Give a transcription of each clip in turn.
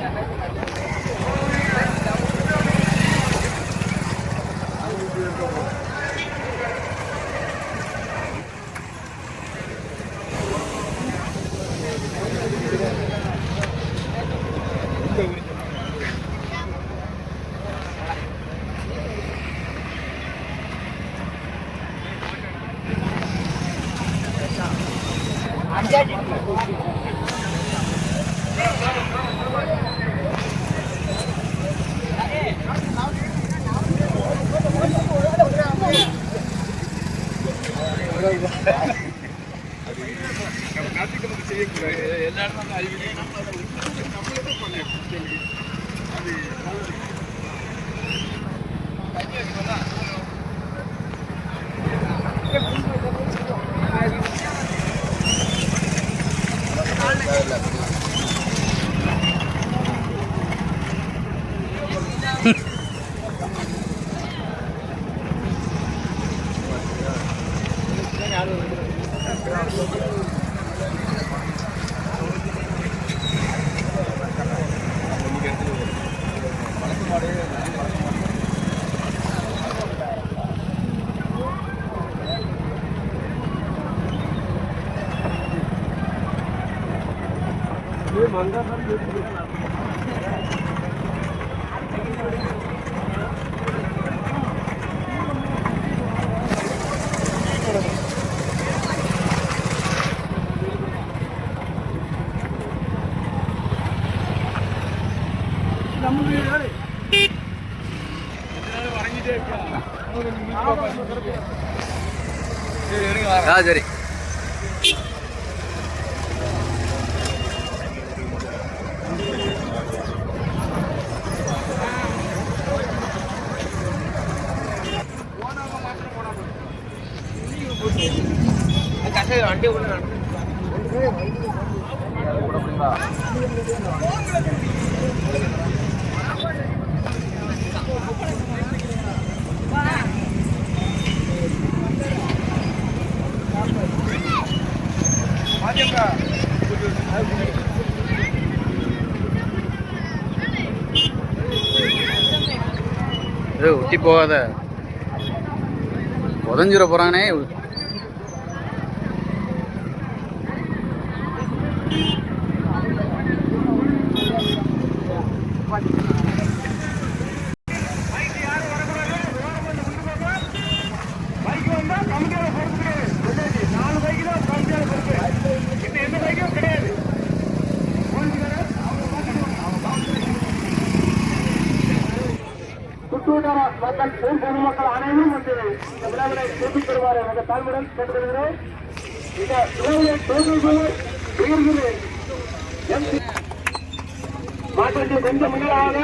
อยากให้ ஆ இது ஒட்டி போகாத. உதஞ்சிட போறானே மாற்றத்தில் கொஞ்சம் முன்னதாக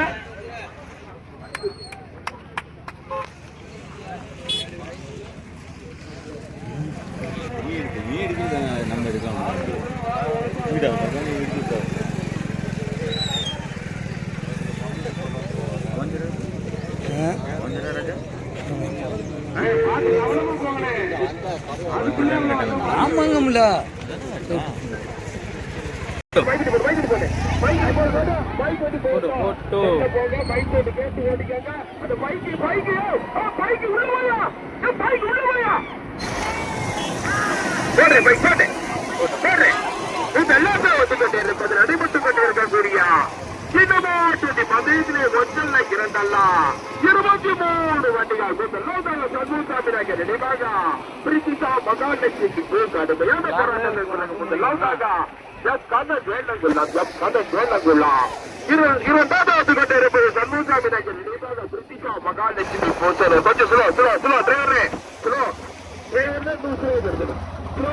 இரண்டல்ல இருபத்தி மூணு வண்டிகள் முதலாவதாக சண்முகசாமியாக நினைவாக பிரித்திகா மகாலட்சுமிக்கு கடுமையான போராட்டங்கள் முதலாவதாக எப் கண்ண வேண்டங்குள்ளா எப் கண்ண வேண்டங்குள்ளா இரு இரண்டாவது கொண்டே இருப்பது சண்முகசாமியாக நினைவாக பிரித்திகா மகாலட்சுமி போச்சரு கொஞ்சம் ஸ்லோ ஸ்லோ ஸ்லோ டிரைவரே ஸ்லோ டிரைவரே தூசரே வருது ஸ்லோ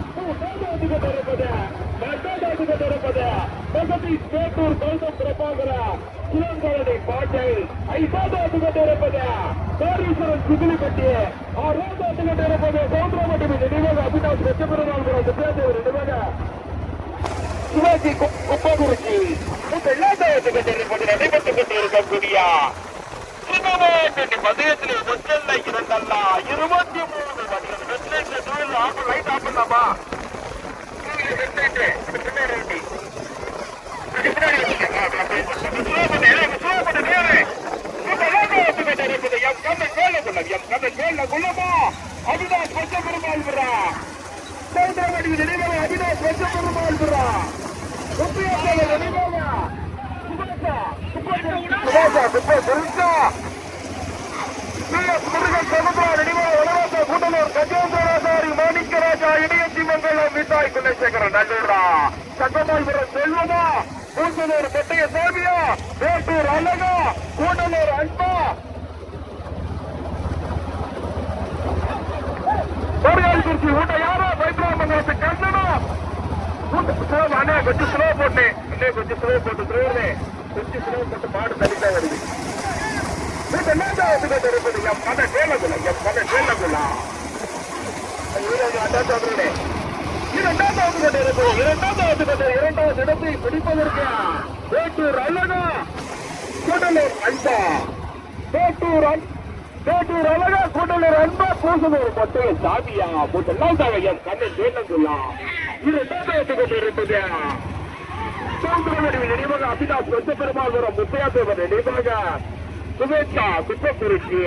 ಗೌರವದಿಂದ ಬರುತ್ತದೆ ಮತದಾರದಿಂದ ಬರುತ್ತದೆ ಮಗದಿ ಪೇಟೂರ್ ಗೌತಮ್ ಪ್ರಭಾಕರ ಕುಲಂಗರಣಿ ಪಾಟೀಲ್ ಐಸಾದಾದಿಂದ ಬರುತ್ತದೆ ಕೋರೀಶ್ವರನ್ ಕುದುಲಿಪಟ್ಟಿ ಆ ರೋಗದಿಂದ ಬರುತ್ತದೆ ಸೌಂದ್ರಮಟ್ಟಿ ಮೇಲೆ ನಿವಾಗ ಅಭಿನವ್ ಸತ್ಯಪುರರಾವ್ ಸಿದ್ದರಾಮಯ್ಯ ನಿವಾಗ சிவாஜி குப்பகுறிச்சி எல்லாத்தையும் தெரிவிப்பது நடைபெற்றுக் கொண்டிருக்கக்கூடிய மதியத்தில் முதல்ல இருந்தல்ல இருபத்தி மூணு மணி வெற்றிலேஷன் லைட் ஆப்பிடலாமா கூட்டலூர் கஜேந்திரராஜாரி மாணிக்கராஜா இணைய மங்கலம் மிட்டாய் குலசேகரன் நல்லூரா சட்டமாய்புரம் செல்வமா? கூட்டலூர் பெட்டைய சாமியா? வேட்டூர் அழகா? கூட்டலூர் அன்பா? கோரியால் குறிச்சி ஊட்ட யாரோ பைப்ராமங்கலத்து கண்ணனா? அண்ணே கொஞ்சம் ஸ்லோ போட்டு அண்ணே கொஞ்சம் ஸ்லோ போட்டு திருவண்ணே கொஞ்சம் ஸ்லோ போட்டு மாடு தள்ளிட்டா வருது. என் என்னடா கேளகுல என் மன கேளகுல என் மன இரண்டாவது தகுதி இரண்டாவது இடத்தை பிடிப்பதற்கு வேட்டூர் அழகா கூடலூர் அன்பா. வேட்டூர் வேட்டூர் அழகா கூடலூர் அன்பா பூசலூர் மொட்டை சாமியா மூட்டெல்லாம் தவையம் கண்ணை வேண்டும் சொல்லலாம் இரண்டாம் தகுதி கொண்டிருப்பது நினைவாக பெருமாள் முத்தையா தேவர் நினைவாக சுபேச்சா குப்பக்குறிச்சி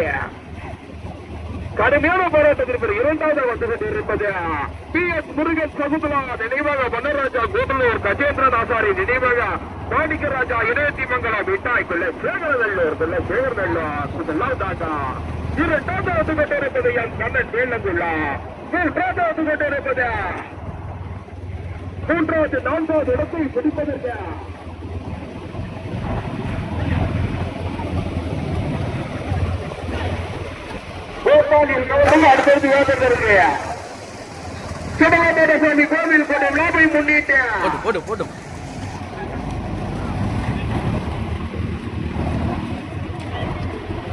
கடுமையான போராட்டத்திற்கு இரண்டாவது வந்து இருப்பது பி. எஸ். முருகன் சகுந்தலா நினைவாக மன்னராஜா கோபலூர் கஜேந்திரன் ஆசாரி நினைவாக மாணிக்கராஜா இடையத்தி மங்கலம் மிட்டாய் பிள்ளை சேகரநல்லூர் பிள்ளை சேகரநல்லூர் இதெல்லாம் தாக்கா இரண்டாவது வந்து கொண்டிருப்பது என் கண்ணன் வேலங்குள்ளா மூன்றாவது வந்து கொண்டிருப்பது மூன்றாவது நான்காவது இடத்தை பிடிப்பதற்கு கோபாலில் கவனம் அடுத்தடுத்து யோசனை இருக்கு சிவகாமோட சுவாமி கோவில் கொண்ட விழாவை முன்னிட்டு போட்டு போட்டு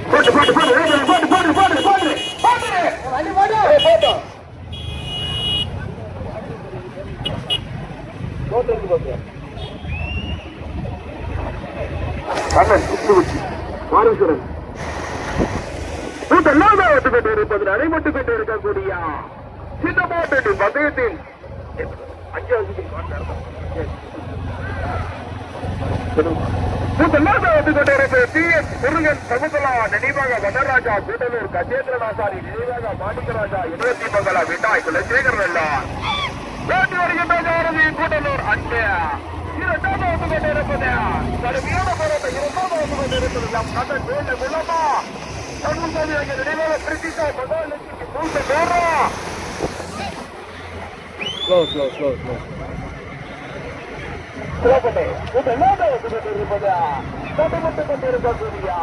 போட்டு போட்டு போட்டு போட்டு போட்டு போட்டு போட்டு போட்டு போட்டு போட்டு போட்டு வச்சு. மாரீஸ்வரன் ஊட்டெல்லாம் விட்டுக்கொண்டு இருப்பது நடைபெற்றுக் கொண்டு இருக்கக்கூடிய சின்னமாட்டடி பந்தயத்தின் அஞ்சாவது ஊட்டெல்லாம் விட்டுக்கொண்டு இருப்பது டி. எஸ். முருகன் சமுதலா நினைவாக வனராஜா கூடலூர் மாணிக்கராஜா இருபத்தி மங்களா விட்டாய் குலசேகர் வெள்ளார் வேண்டி வருகின்ற ஜாரதி கூடலூர் அன்பே இரண்டாவது வந்து கொண்டிருப்பது. கடுமையான Slow, slow, slow, slow. திறக்கட்டே இது என்ன கொண்டிருப்பதா தட்டுப்பட்டுக் கொண்டிருக்க சூர்யா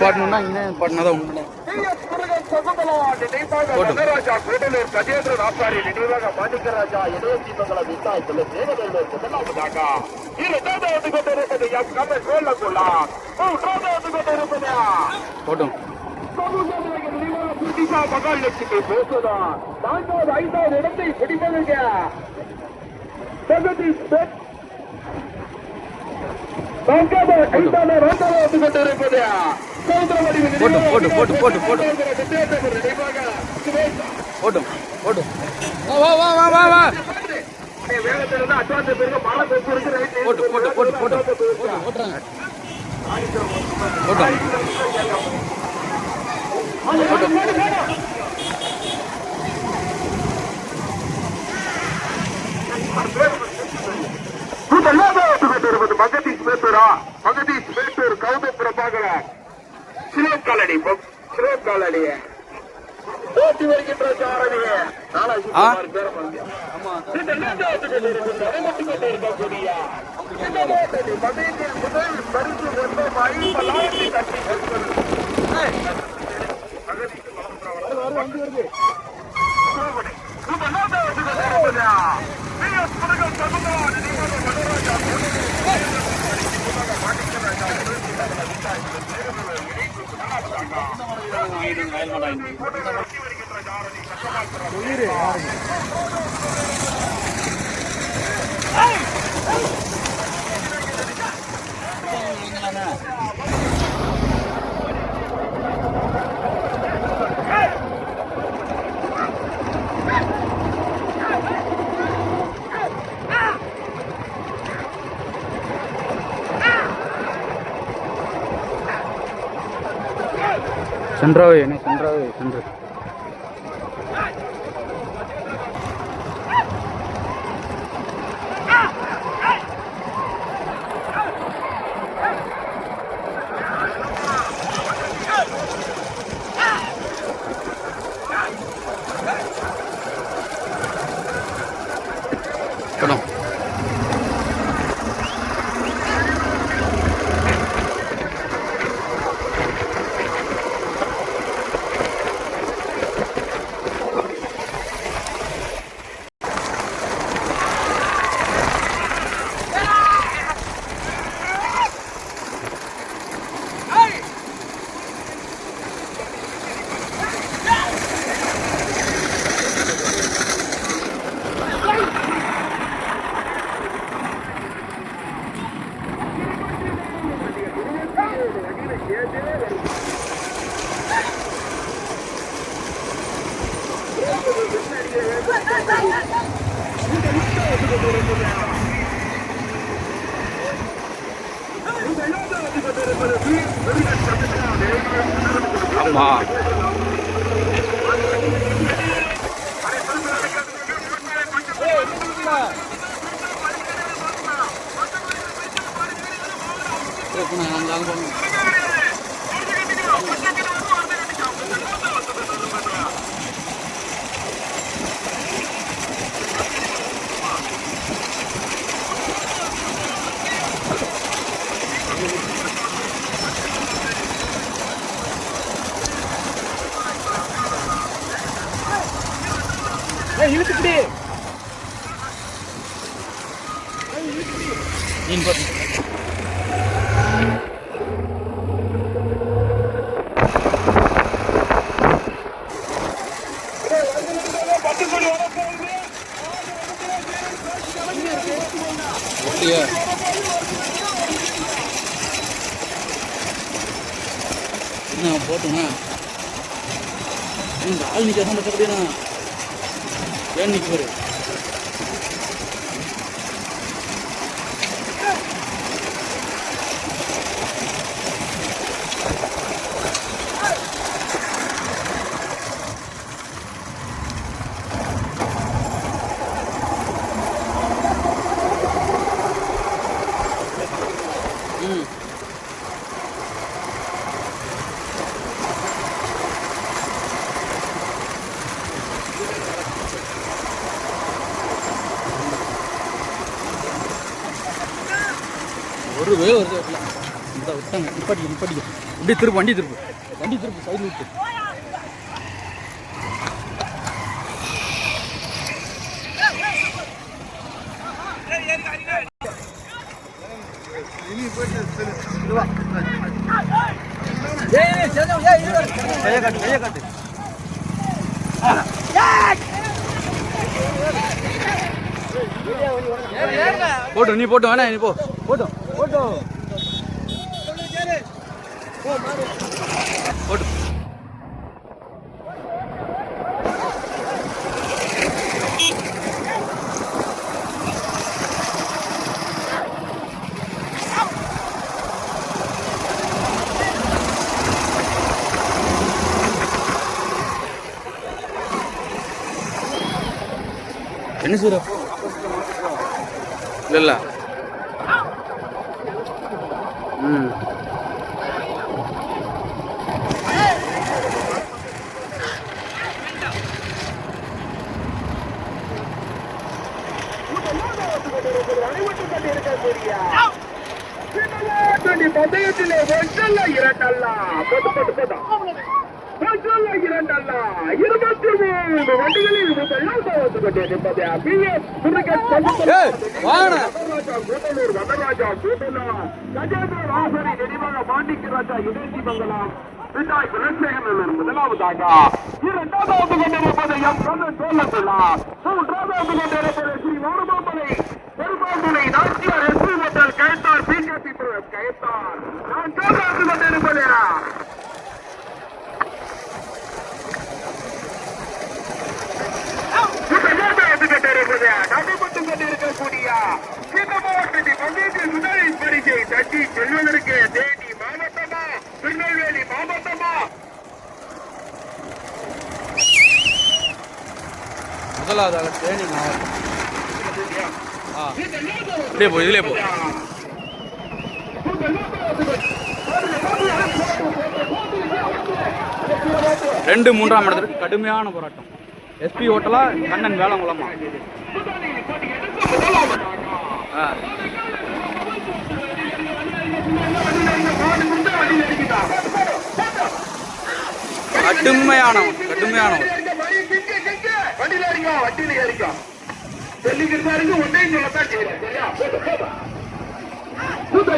பாட்டணும்னா இங்கே பாட்டினா தான் உண்மை நகராஜா கூடலூர் கஜேந்திரன் ஆசாரி நினைவாக மாணிக்கராஜா இணைய தீபங்கள விசாயத்தில் தேவதல்லூர் முதலாவதாக இரண்டாவது கொண்டிருப்பது எம் கதை கோலகுலா மூன்றாவது கொண்டிருப்பது? போட்டும் மகாலட்சுமி பேசுதான் நான்காவது ஐந்தாவது இடத்தை பிடிப்பதுங்க தகுதி நான்காவது ஐந்தாவது இரண்டாவது கொண்டிருப்பது? போட்டு போட்டு போட்டு போட்டு போட்டு போட்டும் போட்டும். வா வா வா வா வா போட்டு போட்டு போட்டு போட்டு போட்டுறாங்க போட்டோம். பகதீஷ் பேசுறா பகதீஷ் பேசுற கௌதம் பிரபாகரன். காலடி ஸ்லோ காலடி ஓட்டி வருகின்ற சாரணியை பதினைந்தில் முதல் பரிசு மொத்தம் ஐம்பதாயிரத்தி கட்டி Thank you. கொடுக்கிறது. சென்றாவே என்ன சென்றாவே சென்று. ஆமா இழுத்துக்கிட்டே நீன் பாத்து ஓட்டியா? என்ன போட்டுண்ணா இந்த ஆள் நிற்க பச்சப்படியா ¿Qué es ஒரு வே வருது இந்த விட்டாங்க இப்படி இப்படி இப்படி திருப்பு வண்டி திருப்பு வண்டி திருப்பு சைடு விட்டு போட்டு நீ போட்டு வேணா நீ போ போட்டும் போட்டும் போட்டு என்ன சூரா இல்லை இல்ல ம் அனைவரும் இருக்கக்கூடிய சின்னலாட்டடி பந்தயத்திலே ஒன்றல்ல இரண்டல்ல போட்டு போட்டு போட்டோம் ஒன்றல்ல இரண்டல்ல இருபத்தி மூணு வண்டிகளில் முதலாம் வந்து கொண்டே நிற்பது பிஎஸ் ஏய், வாங்கண்ணே. வரராஜா கூட்டலூர் வரராஜா கூட்டலூர் கஜேந்திர ராசரி நெடுமாக மாண்டிக்கு ராஜா இடைச்சி மங்கலம் பின்னாய் குலசேகரன் முதலாவதாக. இரண்டாவது கொண்டிருப்பது எம். கண்ணன் சோழப்பிள்ளா மூன்றாவது கொண்டிருப்பது ஸ்ரீ வாரமாமலை பெருமாண்டுனை Nachiyar SP hotel Kayathar BJP Kayathar. நான் சோழாந்து கொண்டிருப்பது நடைபெற்றுக் கொண்டிருக்கக்கூடிய இந்த மாவட்டத்தில் பங்கேற்று முதலில் பரிசை தட்டி செல்வதற்கு தேனி மாவட்டமா திருநெல்வேலி மாவட்டமா? முதலாவது ஆள் தேனி மாவட்டம். போ இதுலேயே போ. ரெண்டு மூன்றாம் இடத்திற்கு கடுமையான போராட்டம். எஸ்பி ஹோட்டலா கண்ணன் வேளாங்குளமா? ஆ. கடுமையானவன் கடுமையானவன். வண்டியில இருக்கா வண்டியில இருக்கா சொல்லிக்கிட்டு இருக்கு ஒன்றையும் சொல்லத்தான் செய்யறேன் சரியா போட்டு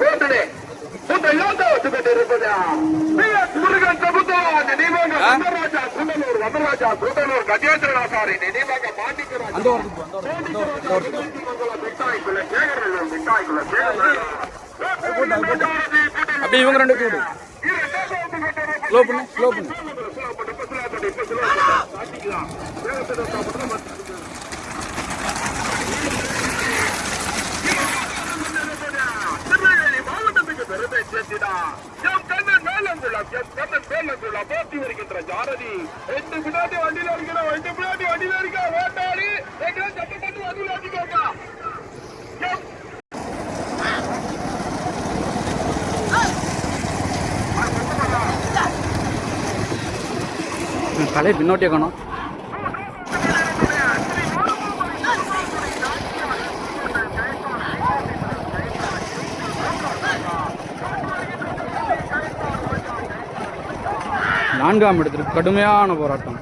போட்டு போட்டு இருப்பதா பிஎஸ் முருகன் சமுத்திரம் நினைவாக ஆ? வந்தராஜா குண்டலூர் வந்தராஜா குண்டலூர் கஜேந்திரநாசாரி நினைவாக அப்படியே இவங்க ரெண்டு பேரும் ஸ்லோ பண்ணு ஸ்லோ பண்ணு திருநெல்வேலி மாவட்டத்துக்கு பெருமை சேர்த்திடா. என் கண்ணன் மேலங்குளம் என் கண்ணன் மேலங்குளம் போட்டி வருகின்ற ஜாரதி. ரெண்டு பின்னாடி வண்டியில இருக்கிற ரெண்டு பின்னாடி வண்டியில இருக்க வேண்டாடி எங்களை சட்டை பண்ணி வண்டியில வச்சுக்கோங்க எம் கலையை பின்னோட்டியே காணும். நான்காம் இடத்திற்கு கடுமையான போராட்டம்.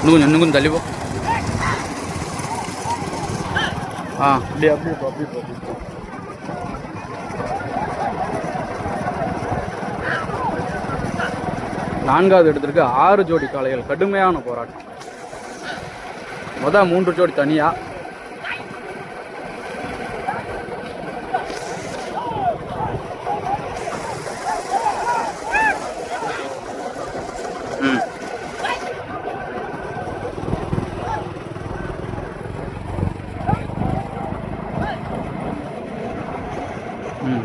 இன்னும் கொஞ்சம் இன்னும் கொஞ்சம் ஆ அப்படியே அப்படியே போ அப்படியே நான்காவது இடத்திற்கு ஆறு ஜோடி காளைகள் கடுமையான போராட்டம். மொதல் மூன்று ஜோடி தனியாக ம் ம்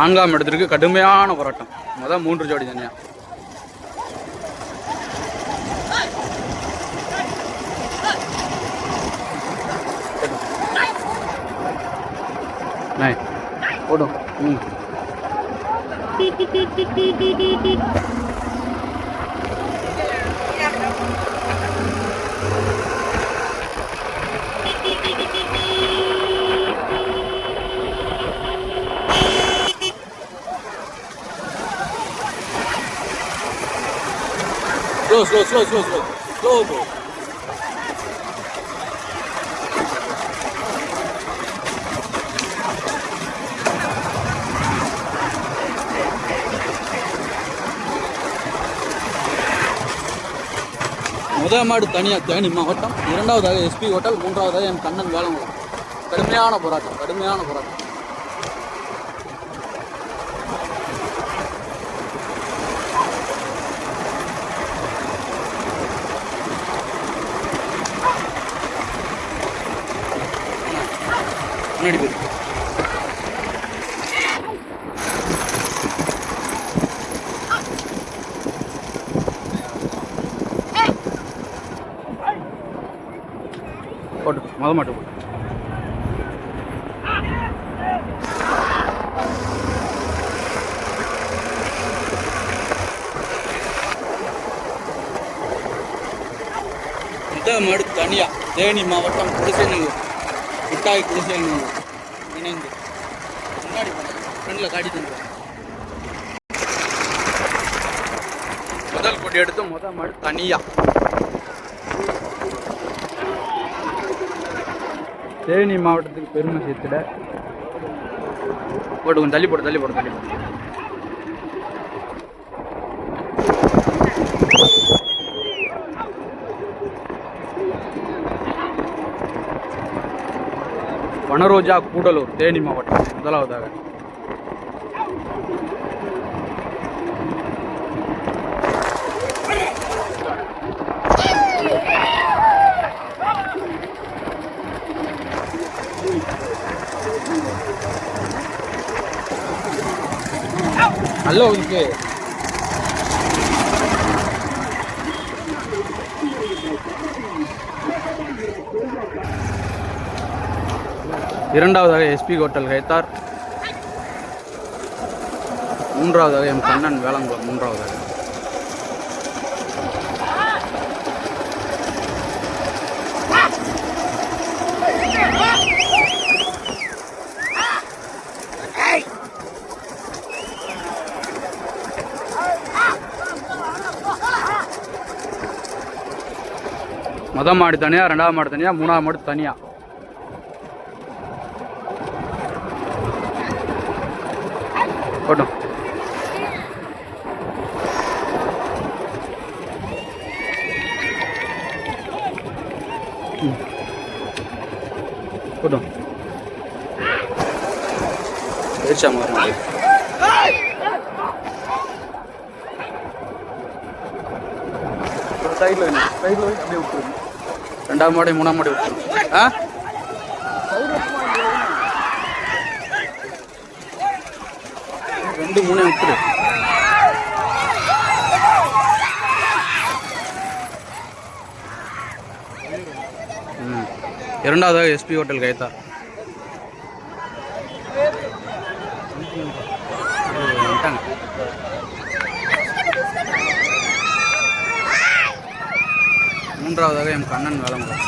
நான்காம் இடத்திற்கு கடுமையான போராட்டம். மொதல் மூன்று ஜோடி தனியா. நாய் போடும் ம். Slow slow slow slow slow slow போ முதல் மாடு தனியாக தேனி மாவட்டம் இரண்டாவதாக எஸ்பி ஹோட்டல் மூன்றாவதாக என் கண்ணன் வேலங்குளம் கடுமையான போராட்டம் கடுமையான போராட்டம். முன்னாடி போயிரு. போட்டு முத மாட்டு போட்டு இந்த மாடு தனியா தேனி மாவட்டம் குடிசை மிட்டாய் குடிசைநல்லூர் இணைந்து. முன்னாடி ஃப்ரெண்டில் காட்டி தந்துடுறேன் முதல் கொடி எடுத்து முதல் மாடு தனியா. தேனி மாவட்டத்துக்கு பெருமை சேர்த்துட. போட்டு கொஞ்சம் தள்ளி போடு தள்ளி போடு தள்ளி போடு. வனரோஜா கூடலூர் தேனி மாவட்டம் முதலாவதாக நல்ல ஒதுக்கு இரண்டாவதாக எஸ்பி ஹோட்டல் கைத்தார் மூன்றாவதாக எம் கண்ணன் வேளாங்குளம் மூன்றாவதாக. மொதல் மாடு தனியாக ரெண்டாவது மாடு தனியாக மூணாவது மாடு தனியாக போட்டோம் பேச்சா மாதிரி சைடில் சைடில் அப்படியே விட்டுருங்க. ரெண்டாவது மாடி மூணாம் மாடி விட்டுருங்க. ஆ? ரெண்டு மூணு விட்டுரு. இரண்டாவதாக எஸ்பி ஹோட்டல் கைத்தா மூன்றாவதாக எம் கண்ணன் வேலங்குளம்.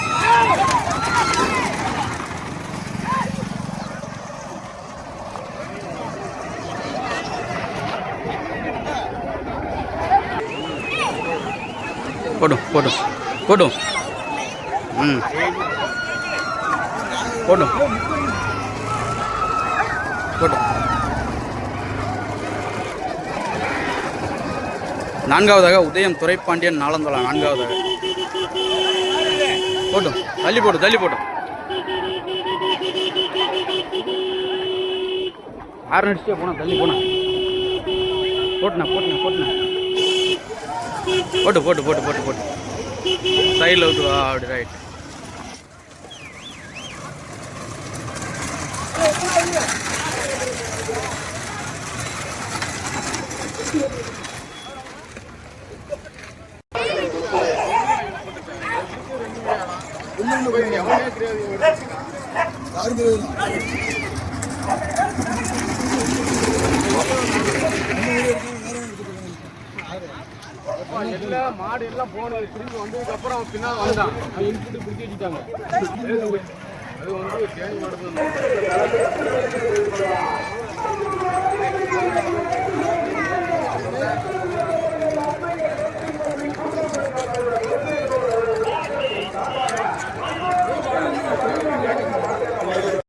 போடும் போடும் போடும். ம். போடும் போடும் நான்காவதாக உதயம் துரைப்பாண்டியன் நாலந்தலா நான்காவதாக போட்டும் தள்ளி போடு தள்ளி போட்டும் ஆறு நடிச்சே போனா தள்ளி போனா. போட்டுனா போட்டுனா போட்டுனா. போட்டு போட்டு போட்டு போட்டு போட்டு. சைடில் விட்டு அப்படி ரைட் 这样的。